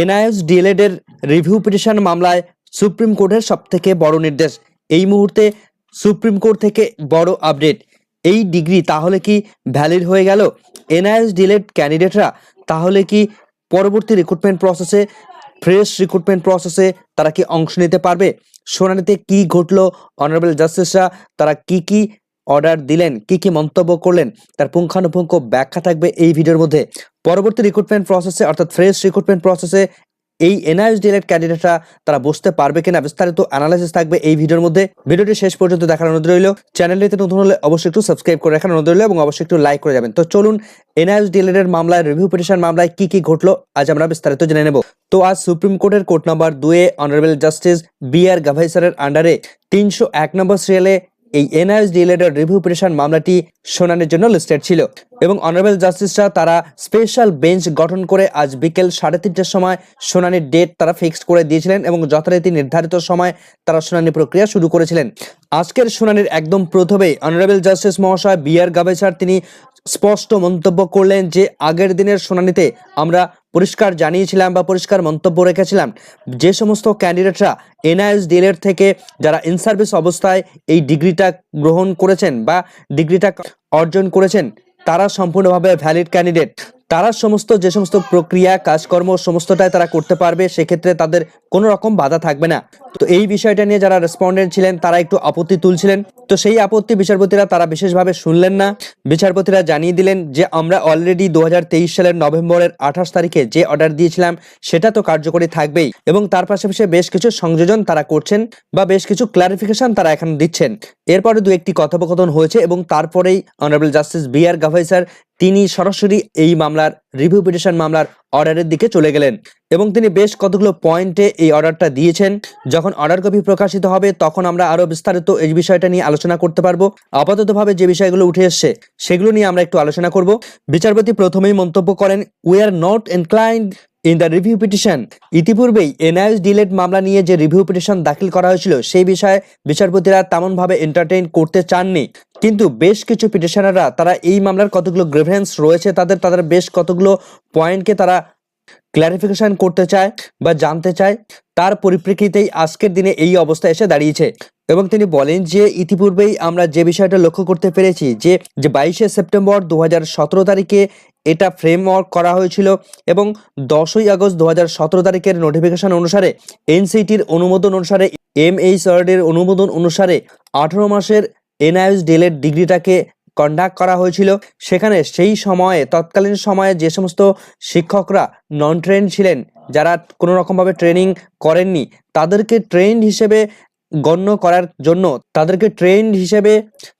NIS DElEd এর review petition মামলায় supreme কোর্টের সবথেকে বড় নির্দেশ। এই মুহূর্তে সুপ্রিম কোর্ট থেকে বড় আপডেট। এই ডিগ্রি তাহলে কি ভ্যালিড হয়ে গেল? এনআইএস ডিএলএড ক্যান্ডিডেটরা তাহলে কি পরবর্তী রিক্রুটমেন্ট প্রসেসে ফ্রেশ রিক্রুটমেন্ট প্রসেসে তারা কি অংশ নিতে পারবে? শুনানিতে কি ঘটলো? অনারেবল জাস্টিসরা তারা কি কি অর্ডার দিলেন? কি কি মন্তব্য করলেন? তার পুঙ্খানুপুঙ্খ ব্যাখ্যা থাকবে এই ভিডিওর মধ্যে। পরবর্তী রিক্রুটমেন্ট প্রসেসে অর্থাৎ ফ্রেশ রিক্রুটমেন্ট প্রসেসে এই এনআইএস ডিএলএড ক্যান্ডিডেটরা তারা বসতে পারবে কিনা বিস্তারিত অ্যানালাইসিস থাকবে এই ভিডিওর মধ্যে। ভিডিওটি শেষ পর্যন্ত দেখার অনুরোধ রইল। চ্যানেলটিতে নতুন হলে অবশ্যই একটু সাবস্ক্রাইব করে রাখার অনুরোধ রইল এবং অবশ্যই একটু লাইক করে যাবেন। তো চলুন এনআইএস ডিএলএড এর মামলায় রিভিউ পিটিশন মামলায় কি কি ঘটলো, আজ আমরা বিস্তারিত জেনে নেব। তো আজ সুপ্রিম কোর্টের কোর্ট নাম্বার দুয়ে অনারেবল জাস্টিস বি আর গাভাইসারের আন্ডারে তিনশো এক নম্বর সিরিয়ালে এই এনআইএস রিলেটেড রিভিউ পিটিশন মামলাটি শুনানির জন্য লিস্টেড ছিল। এবং অনারেবল জাস্টিসরা তারা স্পেশাল বেঞ্চ গঠন করে আজ বিকেল সাড়ে তিনটার সময় শুনানির ডেট তারা ফিক্সড করে দিয়েছিলেন এবং যথারীতি নির্ধারিত সময় তারা শুনানি প্রক্রিয়া শুরু করেছিলেন। আজকের শুনানির একদম প্রথমেই অনারেবল জাস্টিস মহাশয় বি আর তিনি স্পষ্ট মন্তব্য করলেন যে আগের দিনের শুনানিতে আমরা পরিষ্কার জানিয়েছিলাম বা পরিষ্কার মন্তব্য রেখেছিলাম। যে সমস্ত ক্যান্ডিডেটরা এনআইএস ডিএলএড থেকে যারা ইন সার্ভিস অবস্থায় এই ডিগ্রিটা গ্রহণ করেছেন বা ডিগ্রিটা অর্জন করেছেন, তারা সম্পূর্ণভাবে ভ্যালিড ক্যান্ডিডেট। তারা সমস্ত, যে সমস্ত প্রক্রিয়া, কাজকর্ম সমস্তটাই তারা করতে পারবে, সেক্ষেত্রে তাদের কোনো রকম বাধা থাকবে না। তো এই বিষয়টা নিয়ে যারা রেসপন্ডেন্ট ছিলেন, তারা একটু আপত্তি তুলছিলেন। তো সেই আপত্তি বিচারপতিরা তারা বিশেষভাবে শুনলেন না। বিচারপতিরা জানিয়ে দিলেন যে, আমরা অলরেডি দু হাজার তেইশ সালের নভেম্বরের আঠাশ তারিখে যে অর্ডার দিয়েছিলাম, সেটা তো কার্যকরী থাকবেই। এবং তার পাশাপাশি বেশ কিছু সংযোজন তারা করছেন বা বেশ কিছু ক্লারিফিকেশন তারা এখানে দিচ্ছেন। এরপরে দু একটি কথোপকথন হয়েছে এবং তারপরেই honourable justice B R Gavai sir তিনি সরাসরি এই মামলার রিভিউ পিটিশন মামলার অর্ডারের দিকে চলে গেলেন এবং তিনি বেশ কতগুলো পয়েন্টে এই অর্ডারটা দিয়েছেন। যখন অর্ডার কপি প্রকাশিত হবে, তখন আমরা আরও বিস্তারিত এই বিষয়টা নিয়ে আলোচনা করতে পারব। আপাততভাবে যে বিষয়গুলো উঠে এসছে, সেগুলো নিয়ে আমরা একটু আলোচনা করব। বিচারপতি প্রথমেই মন্তব্য করেন we are not inclined in the review petition ইতিপূর্বেই NIS ডিলেট মামলা নিয়ে যে রিভিউ পিটিশন দাখিল করা হয়েছিল, সেই বিষয়ে বিচারপতিরা তেমনভাবে এন্টারটেইন করতে চাননি। কিন্তু বেশ কিছু পিটিশনাররা, তারা এই মামলার কতগুলো গ্রেভেন্স রয়েছে, তাদের তাদের বেশ কতগুলো পয়েন্টকে তারা ক্লারিফিকেশন করতে চায় বা জানতে চায়, তার পরিপ্রেক্ষিতেই আজকের দিনে এই অবস্থা এসে দাঁড়িয়েছে। এবং তিনি বলেন যে, ইতিপূর্বেই আমরা যে বিষয়টা লক্ষ্য করতে পেরেছি, যে যে বাইশে সেপ্টেম্বর দু হাজার সতেরো তারিখে এটা ফ্রেমওয়ার্ক করা হয়েছিল এবং দশই আগস্ট দু হাজার সতেরো তারিখের নোটিফিকেশন অনুসারে এনসিটির অনুমোদন অনুসারে এম এইচ অনুমোদন অনুসারে আঠারো মাসের এনআইএস ডিলের ডিগ্রিটাকে কন্ডাক্ট করা হয়েছিল। সেখানে সেই সময়ে, তৎকালীন সময়ে যে সমস্ত শিক্ষকরা নন ট্রেন ছিলেন, যারা কোনো রকমভাবে ট্রেনিং করেননি, তাদেরকে ট্রেন্ড হিসেবে গণ্য করার জন্য, তাদেরকে ট্রেন্ড হিসেবে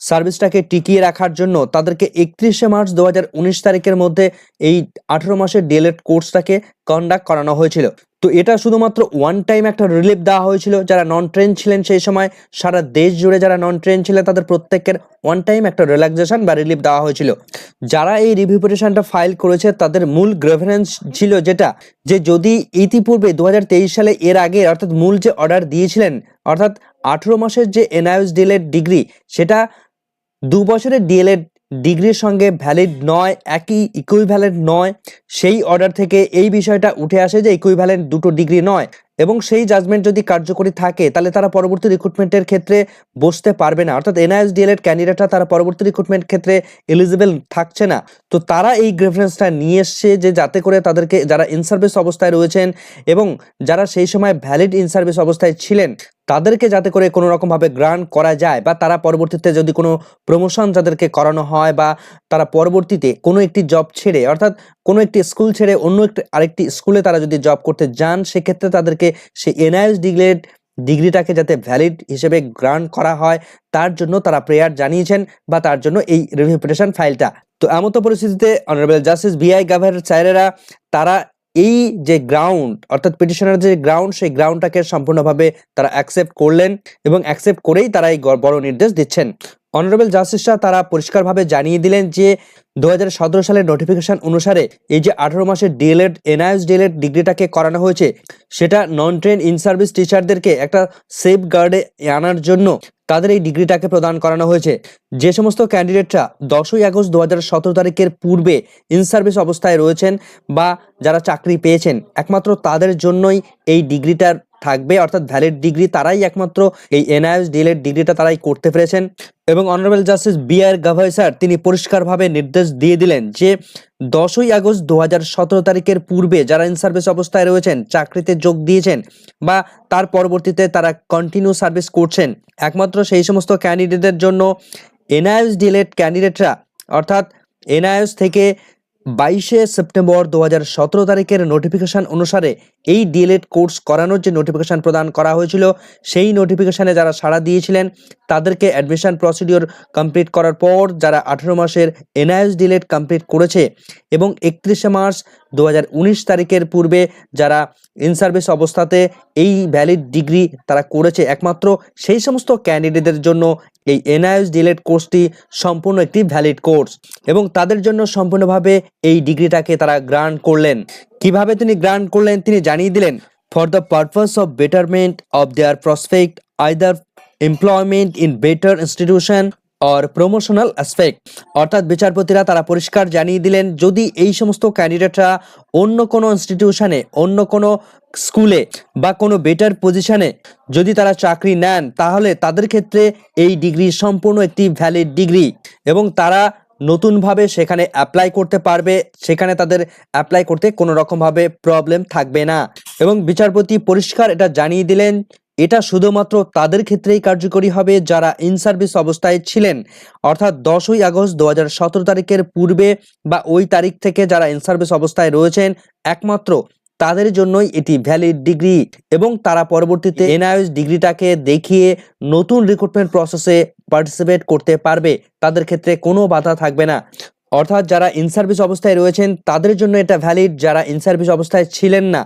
সার্ভিসটাকে টিকিয়ে রাখার জন্য, তাদেরকে একত্রিশে মার্চ দু হাজার উনিশ তারিখের মধ্যে এই আঠেরো মাসের ডিএলএড কোর্সটাকে কন্ডাক্ট করানো হয়েছিল। তো এটা শুধুমাত্র ওয়ান টাইম একটা রিলিফ দেওয়া হয়েছিল। যারা নন ট্রেন ছিলেন সেই সময়, সারা দেশ জুড়ে যারা নন ট্রেন ছিলেন, তাদের প্রত্যেকের ওয়ান টাইম একটা রিল্যাক্সেশন বা রিলিফ দেওয়া হয়েছিল। যারা এই রিভিউ ফাইল করেছে, তাদের মূল গ্রেভারেন্স ছিল যেটা, যে যদি ইতিপূর্বে দু হাজার তেইশ সালে এর আগে, অর্থাৎ মূল যে অর্ডার দিয়েছিলেন, অর্থাৎ আঠেরো মাসের যে এনআইএস ডিএলএড ডিগ্রি সেটা দু বছরের ডিএলএড ডিগ্রির সঙ্গে ভ্যালিড নয়, একই ইকুইভ্যালেন্ট নয়, সেই অর্ডার থেকে এই বিষয়টা উঠে আসে যে ইকুইভ্যালেন্ট দুটো ডিগ্রি নয়। এবং সেই জাজমেন্ট যদি কার্যকরী থাকে, তাহলে তারা পরবর্তী রিক্রুটমেন্টের ক্ষেত্রে বসতে পারবে না। অর্থাৎ এনআইএস ডিএলএড ক্যান্ডিডেটরা তারা পরবর্তী রিক্রুটমেন্ট ক্ষেত্রে এলিজিবল থাকছে না। তো তারা এই গ্রেফারেন্সটা নিয়ে এসছে যে যাতে করে তাদেরকে, যারা ইন সার্ভিস অবস্থায় রয়েছেন এবং যারা সেই সময় ভ্যালিড ইন সার্ভিস অবস্থায় ছিলেন তাদেরকে যাতে করে কোনো রকমভাবে গ্রান্ট করা যায় বা তারা পরবর্তীতে যদি কোনো প্রমোশন যাদেরকে করানো হয় বা তারা পরবর্তীতে কোনো একটি জব ছেড়ে, অর্থাৎ কোনো একটি স্কুল ছেড়ে অন্য একটি, আরেকটি স্কুলে তারা যদি জব করতে যান, সেক্ষেত্রে তাদেরকে সেই এনআইএস ডিগ্রেড ডিগ্রিটাকে যাতে ভ্যালিড হিসেবে গ্রান্ট করা হয়, তার জন্য তারা প্রেয়ার জানিয়েছেন বা তার জন্য এই রিভিউ ফাইলটা তো এমতো পরিস্থিতিতে অনারেবল জাস্টিস বিআই গাভার চাইরেরা তারা এই যে গ্রাউন্ড অর্থাৎ পিটিশনের যে গ্রাউন্ড সেই গ্রাউন্ডটাকে সম্পূর্ণভাবে তারা অ্যাকসেপ্ট করলেন এবং অ্যাকসেপ্ট করেই তারা এই বড় নির্দেশ দিচ্ছেন। অনারেবল জাস্টিসরা তারা পরিষ্কারভাবে জানিয়ে দিলেন যে দু হাজার সতেরো সালের নোটিফিকেশন অনুসারে এই যে আঠারো মাসের ডিএলএড এনআইএস ডিএলএড ডিগ্রিটাকে করানো হয়েছে, সেটা নন ট্রেন ইন সার্ভিস টিচারদেরকে একটা সেফ গার্ডে আনার জন্য তাদের এই ডিগ্রিটাকে প্রদান করানো হয়েছে। যে সমস্ত ক্যান্ডিডেটরা দশই আগস্ট দু সতেরো তারিখের পূর্বে ইন সার্ভিস অবস্থায় রয়েছেন বা যারা চাকরি পেয়েছেন, একমাত্র তাদের জন্যই এই ডিগ্রিটার থাকবে, অর্থাৎ ভ্যালিড ডিগ্রি তারাই একমাত্র এই এনআইএস ডিএলএড ডিগ্রিটা তারাই করতে পেরেছেন। এবং honourable justice B R Gavai sir তিনি পরিষ্কারভাবে নির্দেশ দিয়ে দিলেন যে, দশই আগস্ট দু হাজার সতেরো তারিখের পূর্বে যারা ইন সার্ভিস অবস্থায় রয়েছেন, চাকরিতে যোগ দিয়েছেন বা তার পরবর্তীতে তারা কন্টিনিউ সার্ভিস করছেন, একমাত্র সেই সমস্ত ক্যান্ডিডেটদের জন্য এনআইএস ডিএলএড ক্যান্ডিডেটরা অর্থাৎ এনআইএস থেকে বাইশে সেপ্টেম্বর দু হাজার সতেরো তারিখের নোটিফিকেশান অনুসারে এই ডিএলএড কোর্স করানোর যে নোটিফিকেশান প্রদান করা হয়েছিল, সেই নোটিফিকেশানে যারা সাড়া দিয়েছিলেন, তাদেরকে অ্যাডমিশন প্রসিডিওর কমপ্লিট করার পর যারা আঠেরো মাসের এনআইএস ডিলেট কমপ্লিট করেছে এবং একত্রিশে মার্চ দু হাজার উনিশ তারিখের পূর্বে যারা ইন সার্ভিস অবস্থাতে এই ভ্যালিড ডিগ্রি তারা করেছে একমাত্র, সেই সমস্ত ক্যান্ডিডেটদের জন্য এই এনআইএস ডিলেট কোর্সটি সম্পূর্ণ একটি ভ্যালিড কোর্স এবং তাদের জন্য সম্পূর্ণভাবে এই ডিগ্রিটাকে তারা গ্রান্ট করলেন। কীভাবে তিনি গ্রান্ট করলেন তিনি জানিয়ে দিলেন for the purpose of betterment of their prospect either employment in better institution or promotional aspect অর্থাৎ বিচারপতিরা তারা পরিষ্কার জানিয়ে দিলেন, যদি এই সমস্ত ক্যান্ডিডেটরা অন্য কোনো ইনস্টিটিউশনে অন্য কোনো স্কুলে বা কোনো বেটার পজিশনে যদি তারা চাকরি নেন, তাহলে তাদের ক্ষেত্রে এই ডিগ্রি সম্পূর্ণ একটি ভ্যালিড ডিগ্রি এবং তারা নতুনভাবে সেখানে অ্যাপ্লাই করতে পারবে। সেখানে তাদের অ্যাপ্লাই করতে কোনো রকমভাবে প্রবলেম থাকবে না। এবং বিচারপতি পরিষ্কার এটা জানিয়ে দিলেন এটা শুধুমাত্র তাদের ক্ষেত্রেই কার্যকরী হবে যারা ইন সার্ভিস অবস্থায় ছিলেন। অর্থাৎ দশই আগস্ট দু হাজার সতেরো তারিখের পূর্বে বা ওই তারিখ থেকে যারা ইন সার্ভিস অবস্থায় রয়েছেন, একমাত্র তাদের জন্যই এটি ভ্যালিড ডিগ্রি এবং তারা পরবর্তীতে এনআইএস ডিগ্রিটাকে দেখিয়ে নতুন রিক্রুটমেন্ট প্রসেসে পার্টিসিপেট করতে পারবে। তাদের ক্ষেত্রে কোনো বাধা থাকবে না। অর্থাৎ যারা ইন সার্ভিস অবস্থায় রয়েছেন, তাদের জন্য এটা ভ্যালিড যারা ইন সার্ভিস অবস্থায় ছিলেন না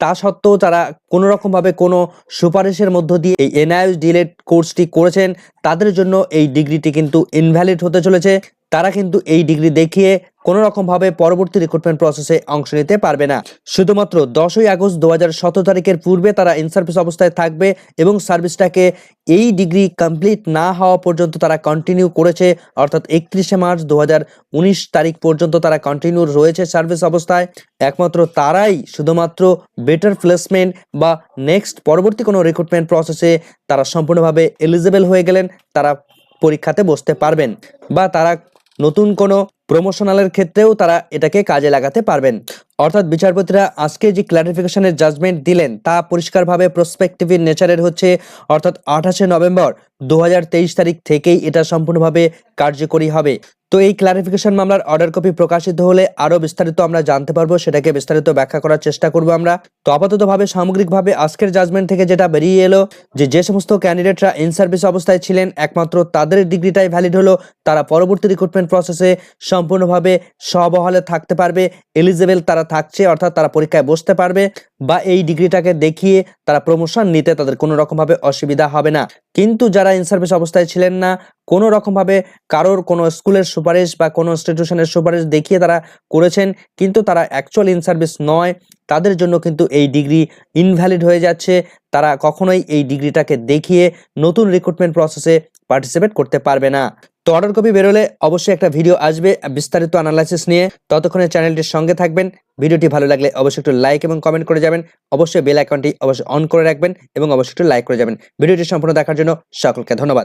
তা সত্ত্বেও তারা কোনো রকমভাবে কোনো সুপারিশের মধ্য দিয়ে এই এনআইএস ডিলেট কোর্সটি করেছেন, তাদের জন্য এই ডিগ্রিটি কিন্তু ইনভ্যালিড হতে চলেছে। তারা কিন্তু এই ডিগ্রি দেখিয়ে কোনো রকমভাবে পরবর্তী রিক্রুটমেন্ট প্রসেসে অংশ নিতে পারবে না। শুধুমাত্র দশই আগস্ট দু হাজার সতেরো তারিখের পূর্বে তারা ইন সার্ভিস অবস্থায় থাকবে এবং সার্ভিসটাকে এই ডিগ্রি কমপ্লিট না হওয়া পর্যন্ত তারা কন্টিনিউ করেছে, অর্থাৎ একত্রিশে মার্চ দু হাজার উনিশ তারিখ পর্যন্ত তারা কন্টিনিউ রয়েছে সার্ভিস অবস্থায়। একমাত্র তারাই শুধুমাত্র বেটার প্লেসমেন্ট বা নেক্সট পরবর্তী কোনো রিক্রুটমেন্ট প্রসেসে তারা সম্পূর্ণভাবে এলিজিবল হয়ে গেলেন, তারা পরীক্ষাতে বসতে পারবেন। বা তারা নতুন কোনো প্রমোশনালের ক্ষেত্রেও তারা এটাকে কাজে লাগাতে পারবেন। অর্থাৎ বিচারপতিরা আজকে যে ক্লারিফিকেশনের জাজমেন্ট দিলেন, তা পরিষ্কারভাবে প্রসপেক্টিভ নেচারের হচ্ছে, অর্থাৎ আঠাশে নভেম্বর দু হাজার তেইশ তারিখ থেকেই এটা সম্পূর্ণভাবে কার্যকরী হবে। তো এই ক্লারিফিকেশন মামলার অর্ডার কপি প্রকাশিত হলে আরও বিস্তারিত আমরা জানতে পারব, সেটাকে বিস্তারিত ব্যাখ্যা করার চেষ্টা করব আমরা। তো আপাততভাবে, সামগ্রিকভাবে আজকের জাজমেন্ট থেকে যেটা বেরিয়ে এলো, যে যে সমস্ত ক্যান্ডিডেটরা ইন সার্ভিস অবস্থায় ছিলেন, একমাত্র তাদের ডিগ্রিটাই ভ্যালিড হলো, তারা পরবর্তী রিক্রুটমেন্ট প্রসেসে সম্পূর্ণভাবে সবহলে থাকতে পারবে এলিজেবেল তারা থাকছে, অর্থাৎ তারা পরীক্ষায় বসতে পারবে, বা এই ডিগ্রিটাকে দেখিয়ে তারা প্রমোশন নিতে তাদের কোনো রকমভাবে অসুবিধা হবে না। কিন্তু যারা ইন সার্ভিস অবস্থায় ছিলেন না, কোনো রকমভাবে কারোর কোনো স্কুলের সুপারিশ বা কোনো ইনস্টিটিউশনের সুপারিশ দেখিয়ে তারা করেছেন, কিন্তু তারা অ্যাকচুয়াল ইন সার্ভিস নয়। তাদের জন্য কিন্তু এই ডিগ্রি ইনভ্যালিড হয়ে যাচ্ছে। তারা কখনোই এই ডিগ্রিটাকে দেখিয়ে নতুন রিক্রুটমেন্ট প্রসেসে পার্টিসিপেট করতে পারবে না। তো অর্ডার কপি বেরোলে অবশ্যই একটা ভিডিও আসবে বিস্তারিত অ্যানালাইসিস নিয়ে ততক্ষণে চ্যানেলটির সঙ্গে থাকবেন। ভিডিওটি ভালো লাগলে অবশ্যই একটু লাইক এবং কমেন্ট করে যাবেন। অবশ্যই বেল আইকনটি অবশ্যই অন করে রাখবেন এবং অবশ্যই একটু লাইক করে যাবেন। ভিডিওটি সম্পূর্ণ দেখার জন্য সকলকে ধন্যবাদ।